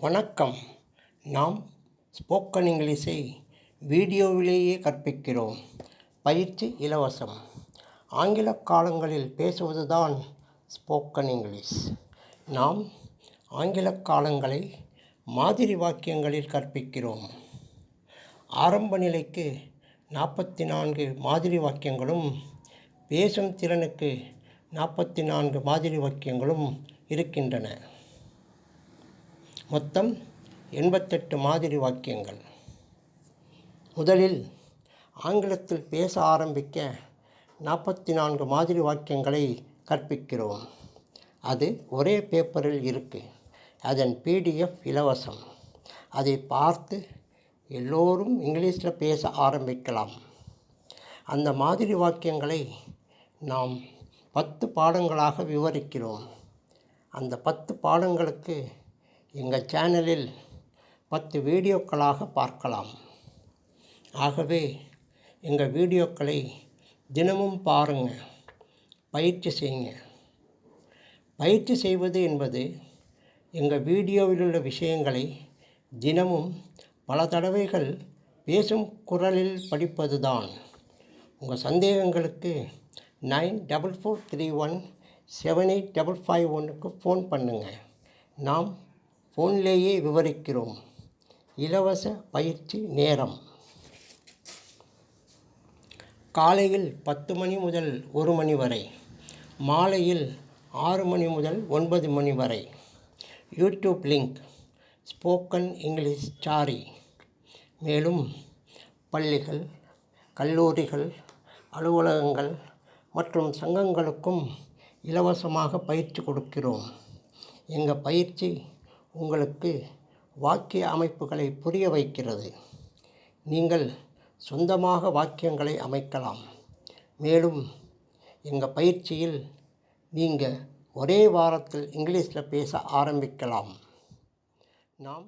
வணக்கம். நாம் ஸ்போக்கன் இங்கிலீஷை வீடியோவிலேயே கற்பிக்கிறோம். பயிற்சி இலவசம். ஆங்கில காலங்களில் பேசுவதுதான் ஸ்போக்கன் இங்கிலீஷ். நாம் ஆங்கில காலங்களை மாதிரி வாக்கியங்களில் கற்பிக்கிறோம். ஆரம்ப நிலைக்கு நாற்பத்தி நான்கு மாதிரி வாக்கியங்களும் பேசும் திறனுக்கு நாற்பத்தி நான்கு மாதிரி வாக்கியங்களும் இருக்கின்றன. மொத்தம் எண்பத்தெட்டு மாதிரி வாக்கியங்கள். முதலில் ஆங்கிலத்தில் பேச ஆரம்பிக்க நாற்பத்தி நான்கு மாதிரி வாக்கியங்களை கற்பிக்கிறோம். அது ஒரே பேப்பரில் இருக்குது அதன் பிடிஎஃப் இலவசம். அதை பார்த்து எல்லோரும் இங்கிலீஷில் பேச ஆரம்பிக்கலாம். அந்த மாதிரி வாக்கியங்களை நாம் பத்து பாடங்களாக விவரிக்கிறோம். அந்த பத்து பாடங்களுக்கு எங்கள் சேனலில் பத்து வீடியோக்களாக பார்க்கலாம். ஆகவே எங்கள் வீடியோக்களை தினமும் பாருங்கள் பயிற்சி செய்யுங்க. பயிற்சி செய்வது என்பது எங்கள் வீடியோவில் உள்ள விஷயங்களை தினமும் பல தடவைகள் பேசும் குரலில் படிப்பது தான் உங்கள் சந்தேகங்களுக்கு nine double four three one seven eight double five ஒன்றுக்கு ஃபோன் பண்ணுங்கள் நாம் ஃபோன்லேயே விவரிக்கிறோம். இலவச பயிற்சி நேரம். காலையில் பத்து மணி முதல் ஒரு மணி வரை மாலையில் ஆறு மணி முதல் ஒன்பது மணி வரை. YouTube link spoken English sorry. மேலும் பள்ளிகள் கல்லூரிகள் அலுவலகங்கள் மற்றும் சங்கங்களுக்கும் இலவசமாக பயிற்சி கொடுக்கிறோம். எங்கள் பயிற்சி உங்களுக்கு வாக்கிய அமைப்புகளை புரிய வைக்கிறது. நீங்கள் சொந்தமாக வாக்கியங்களை அமைக்கலாம். மேலும் எங்கள் பயிற்சியில் நீங்கள் ஒரே வாரத்தில் இங்கிலீஷில் பேச ஆரம்பிக்கலாம். நாம்